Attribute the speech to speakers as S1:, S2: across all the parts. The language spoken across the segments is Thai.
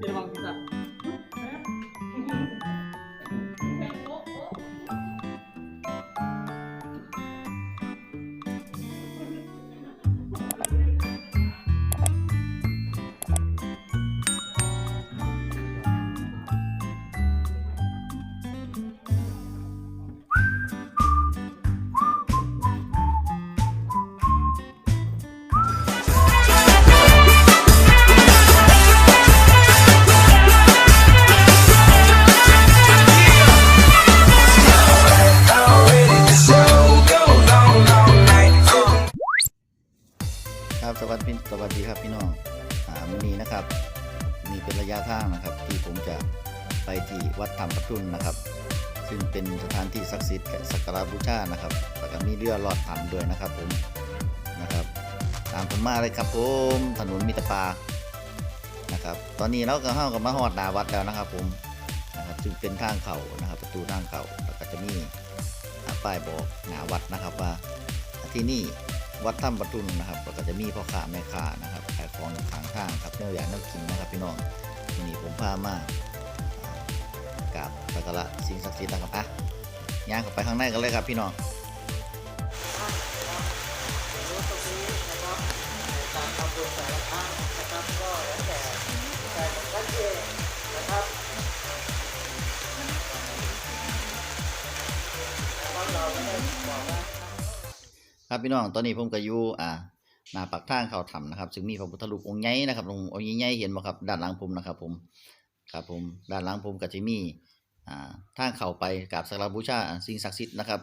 S1: เดี๋ย วั
S2: ดธรรมปทุนนะครับ ซึ่งเป็นสถานที่ศักดิ์สิทธิ์สักการะบูชานะครับแล้วก็มีเรือลอดธรรมด้วยนะครับผมนะครับตามผมมาเลยครับผมถนนมิตรปานะครับตอนนี้เราก็เข้ากับมาฮอดหนาวัดแล้วนะครับผมนะครับซึ่งเป็นทางเขานะครับ ประตูทางเขาแล้วก็จะมีป้ายบอกหนาวัดนะครับว่าที่นี่วัดถ้ำประทุนนะครับแล้วก็จะมีพ่อค้าแม่ค้านะครับขายของอยู่ข้างทางครับเนื้ออย่างน่ากินนะครับพี่น้องวันนี้ผมพามาากับสักการะสิ่งศักดิ์สิทธิ์นะครับอะย่างเข้าไปข้างในกันเลยครับพี่น้อง
S3: ครับ
S2: พี่น้องตอนนี้ผมก็อยู่อ่าหน้าปากทางเขาถ้ำนะครับ ซึ่งมีพระพุทธรูปองค์ใหญ่นะครับองค์ใหญ่เห็นบ่ครับด้านหลังผมนะครับ ผม ครับผมด้านหลังผมก็จะมีอ่าทางเข้าไปกราบสักการบูชาสิ่งศักดิ์สิทธิ์นะครับ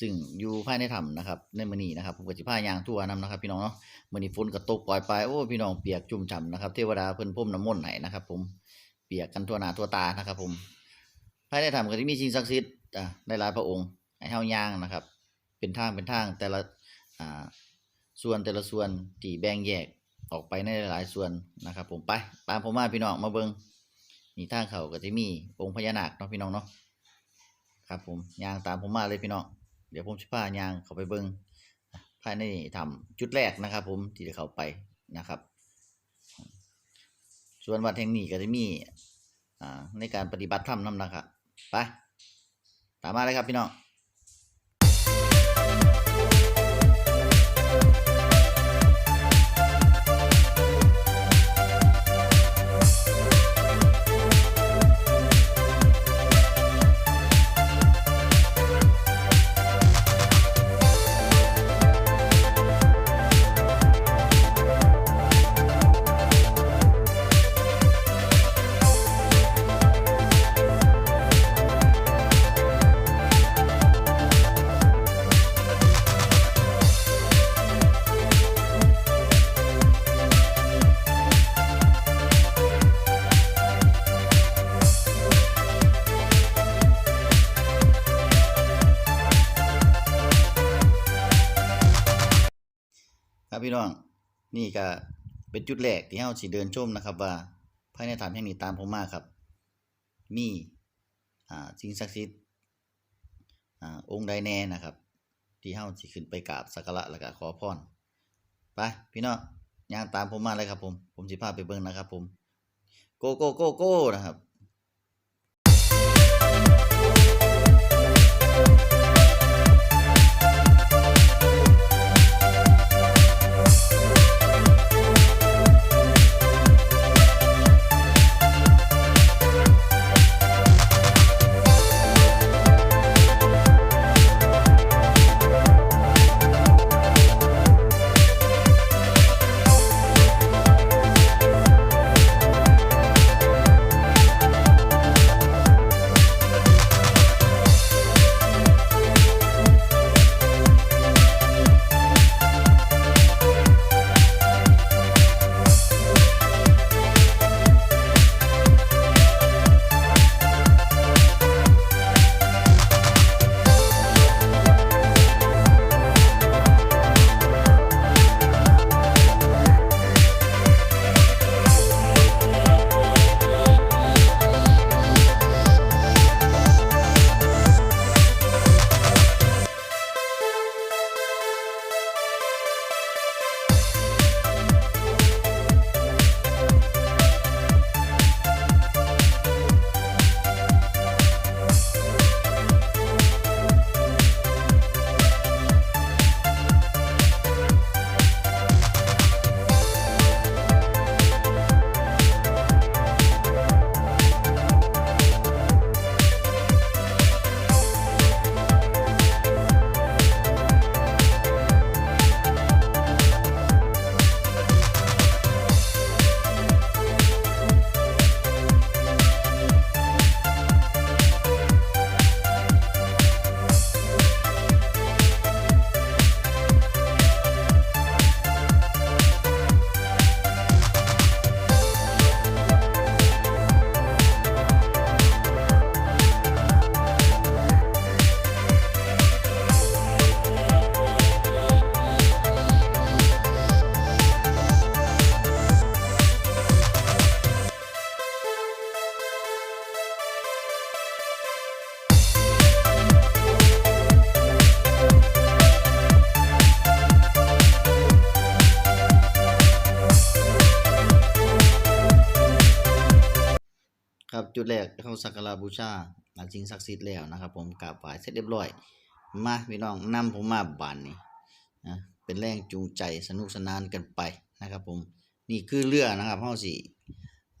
S2: ซึ่งอยู่ภายในถ้ำนะครับในมื้อนี้นะครับผมก็สิพายางทั่วนํนะครับ พี่น้องเนาะมื้อนี้ฝนก็ตกปล่อยไปโอ้พี่น้องเปียกชุ่มฉ่ำนะครับ เทวดาเพิ่นพรมน้ำมนต์ให้นะครับ ผมเปียกกันทั่วหน้าทั่วตานะครับ ผมภายในถ้ำก็จะมีสิ่งศักดิ์สิทธิ์อ่าในหลายพระองค์ให้เฮาย่างนะครับ เป็นทางเป็นทางแต่ละอ่าส่วนแต่ละส่วนที่แบ่งแยกออกไปในหลายส่วนนะครับ ผมไปตามผมมาพี่น้องมาเบิง นี่ทางเขาก็จะมีองค์พญานาคเนาะพี่น้องเนาะครับผมยางตามผมมาเลยพี่น้องเดี๋ยวผมจะพายางเข้าไปเบิงภายในถ้ำจุดแรกนะครับ ผมที่จะเข้าไปนะครับ ส่วนวัดแห่งนี้ก็จะมีอ่าในการปฏิบัติธรรมนํนะครับไปตามมาเลยครับพี่น้อง พี่น้อง นี่ก็เป็นจุดแรกที่เฮาสิเดินชมนะครับ ว่าภายในถ้ำแห่งนี้ตามผมมาครับ มีอ่าสิ่งศักดิ์สิทธิ์อ่าองค์ใดแน่นะครับ ที่เฮาสิขึ้นไปกราบสักการะแล้วก็ขอพรไปพี่น้องย่างตามผมมาเลยครับผม ผมสิพาไปเบิ่งนะครับผม โกโกโกโกนะครับ จุดแรกเข้าสักการะบูชาอาจริงศักดิ์สิทธิ์แล้วนะครับ ผมกราบไหว้เสร็จเรียบร้อย มาพี่น้องนำผมมาบานนี้นะเป็นแรงจูงใจสนุกสนานกันไปนะครับ ผมนี่คือเรือนะครับเฮาสิ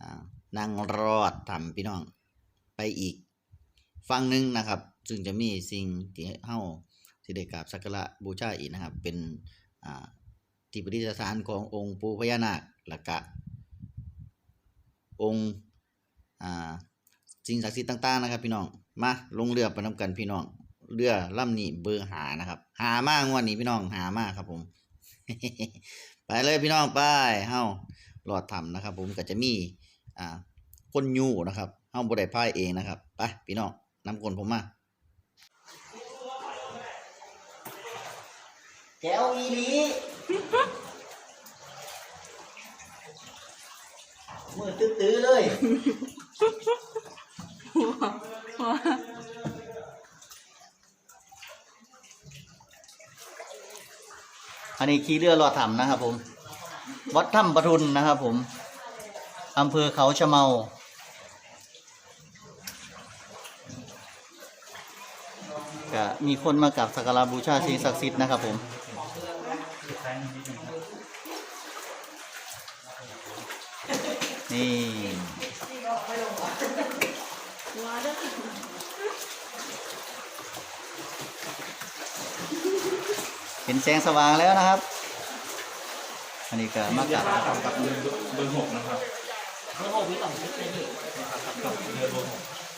S2: อ่านั่งรอดทำพี่น้องไปอีกฝั่งหนึ่งนะครับ ซึ่งจะมีสิ่งที่เฮาสิได้กราบสักการะบูชาอีกนะครับ เป็นที่ประดิษฐานขององค์ปู่พญานาคและกะองค์ สิ่งศักดิ์สิทธิ์ต่างๆนะครับ พี่น้องมาลงเรือไปนำกันพี่น้องเรือลำนี้เบอร์หานะครับ หามากงวดนี้พี่น้องหามากครับผม ไปเลยพี่น้องไปเฮาหลอดถ้ำนะครับ ผมก็จะมีอ่าคนยูนะครับเฮาบ่ได้พายเองนะครับไปพี่น้องนำคนผมมาแก้วอีหลีมือตื้อๆเลย อันนี้ขี่เรือรอถ้ำนะครับผม วัดถ้ำปทุนนะครับผมอำเภอเขาชะเมาก็มีคนมากับสักการะบูชาสิ่งศักดิ์สิทธิ์นะครับผม นี่ เห็นแสงสว่างแล้วนะครับ อันนี้ก็มากับนะครับ
S4: กับเบอร์เบอร์หกนะครับ
S1: เบอร์หกมีสองชุดเลยนี่
S4: ครับกับเบอร์หก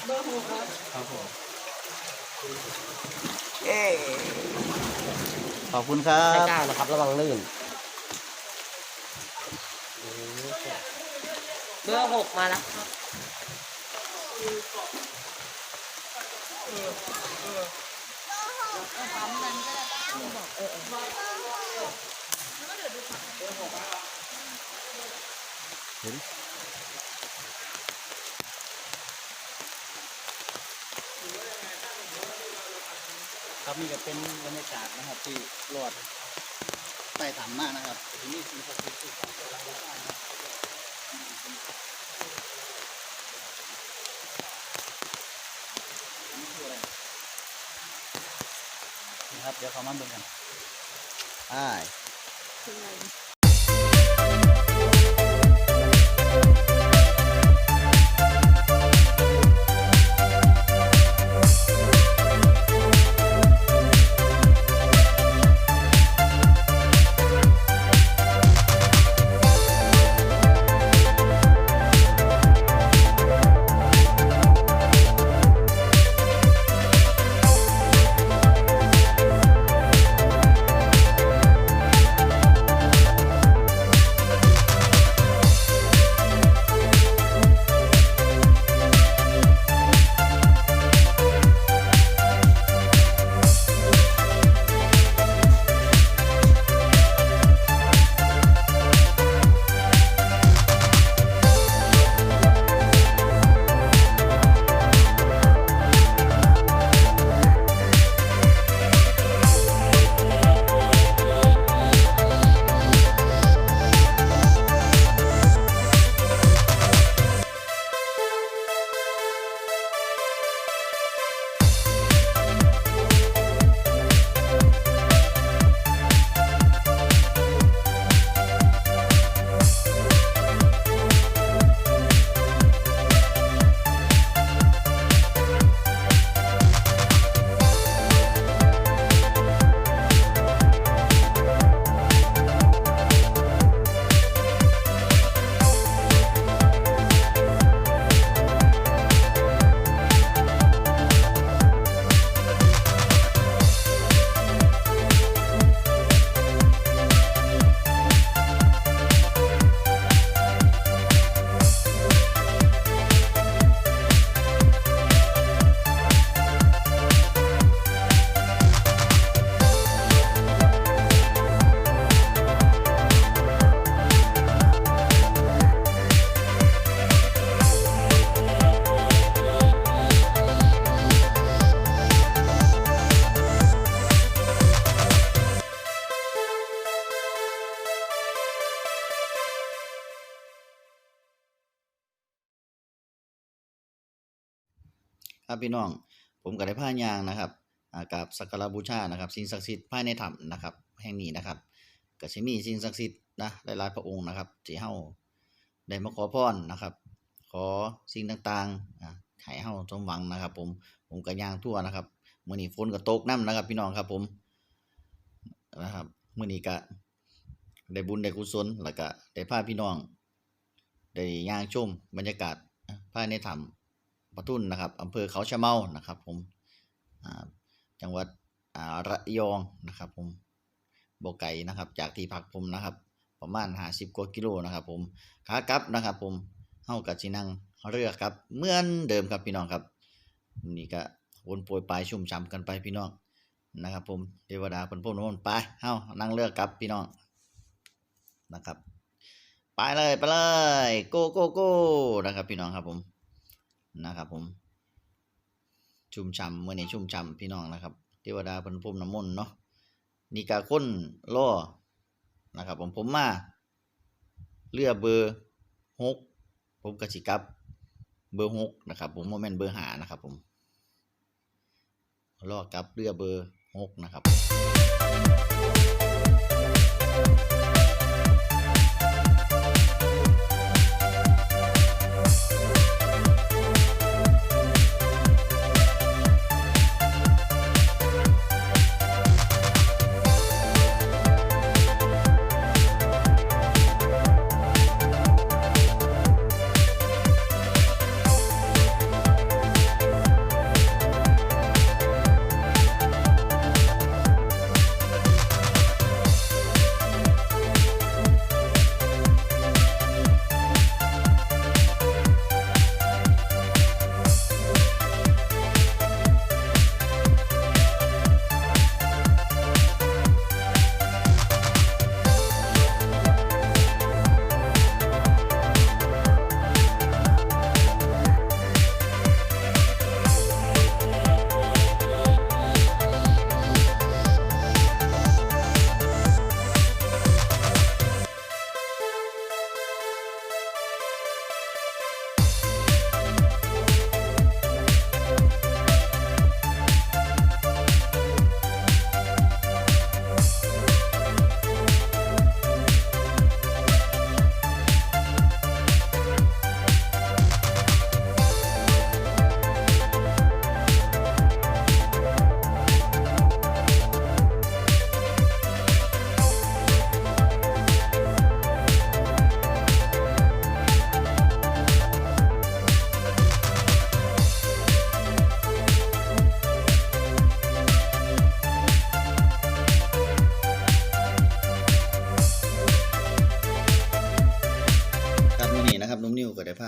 S1: เบอร์หกครับ
S4: ครับผม
S2: ขอบคุณครั
S1: ไม่
S2: บ
S1: กล้านะครับระวังลื่น เบอร์หกมาแล้วครับ
S2: ครับนี่ก็เป็นบรรยากาศนะครับที่รอดใต้ถ้ำมากนะครับที่นี่สิ่ง ครับ เดี๋ยวเขามาดูกันไป
S3: ค
S2: ครับพี่น้อง ผมก็ได้พายางนะครับกราบสักการบูชานะครับ สิ่งศักดิ์สิทธิ์ภายในถ้ำนะครับ แห่งนี้นะครับก็สิมีสิ่งศักดิ์สิทธิ์นะหลายๆพระองค์นะครับที่เฮาได้มาขอพรนะครับ ขอสิ่งต่างๆอ่าให้เฮาสมหวังนะครับ ผมผมก็ย่างทั่วนะครับมื้อนี้ฝนก็ตกนํนะครับ พี่น้องครับผมนะครับมื้อนี้ก็ได้บุญได้กุศลแล้วก็ได้พาพี่น้อง ได้ย่างชมบรรยากาศภายในถ้ำ ปทุนนะครับอำเภอเขาชะเมานะครับผมจังหวัดระยองนะครับผมบ่ไกลนะครับ จากที่พักผมนะครับ ประมาณ50กว่ากิโลนะครับผมขากลับนะครับผมเฮากับสินังเรือครับเหมือนเดิมครับพี่น้องครับนี่ก็วนโปรยปลายชุ่มฉ่ำกันไปพี่น้องนะครับผมเทวดาเพิ่นพรมน้นไปเฮานั่งเรือครับพี่น้องนะครับ ไปเลยไปเลยโกโกโก้นะครับพี่น้องครับผม นะครับ ผม ชุ่มฉ่ำเมื่อนี้ชุ่มฉ่ำพี่น้องนะครับเทวดาเพิ่นพรมน้ำมนต์เนาะนี่กาค้นล่อนะครับ ผมผมมาเรือเบอร์หกผมกระสิกับเบอร์หกนะครับ ผมโมเมนเบอร์หานะครับ ผมล่อกับเรือเบอร์หกนะครับครับ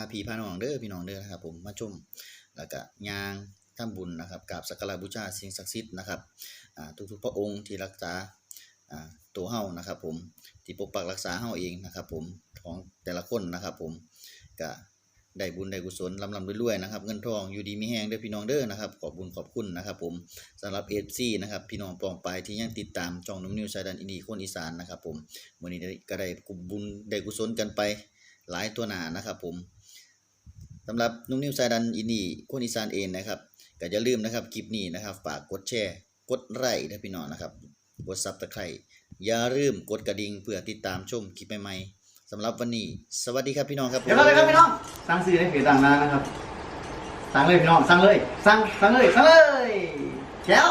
S2: าพี่พาน้องเด้อพี่น้องเด้อนะครับผมมาชมแล้วก็ยางทำบุญนะครับกราบสักการะบูชาสิ่งศักดิ์สิทธิ์นะครับทุกๆพระองค์ที่รักษาตัวเฮานะครับผมที่ปกปักรักษาเฮาเองนะครับผมของแต่ละคนนะครับผมก็ได้บุญได้กุศลลำลำรวยๆนะครับเงินทองอยู่ดีมีแฮงเด้อพี่น้องเด้อนะครับขอบบุญขอบคุณนะครับผมสำหรับ FC นะครับพี่น้องปองปที่ยังติดตามช่องนุ่มนิวชายดันอินดีคนอีสานนะครับผมมื้อนี้ได้ก็ได้บุญได้กุศลกันไปหลายตัวหนานะครับผม สำหรับนุ่มนิ่วสายดันอินนี่คนอีสานเองนะครับก็อย่าลืมนะครับคลิปนี้นะครับฝากกดแชร์ กดไลค์ถ้าพี่น้องนะครับกดซับตะไคร่อย่าลืมกดกระดิ่งเพื่อติดตามชมคลิปใหม่ๆสำหรับวันนี้ สวัสดีครับพี่น้องครับ
S3: เดี๋ยวเราเลยครับพี่น้องสั่งซื้อในเพจต่างๆนะครับสั่งเลยพี่น้องสั่งเลยสั่งสั่งเลยสั่งเลยแจ้ว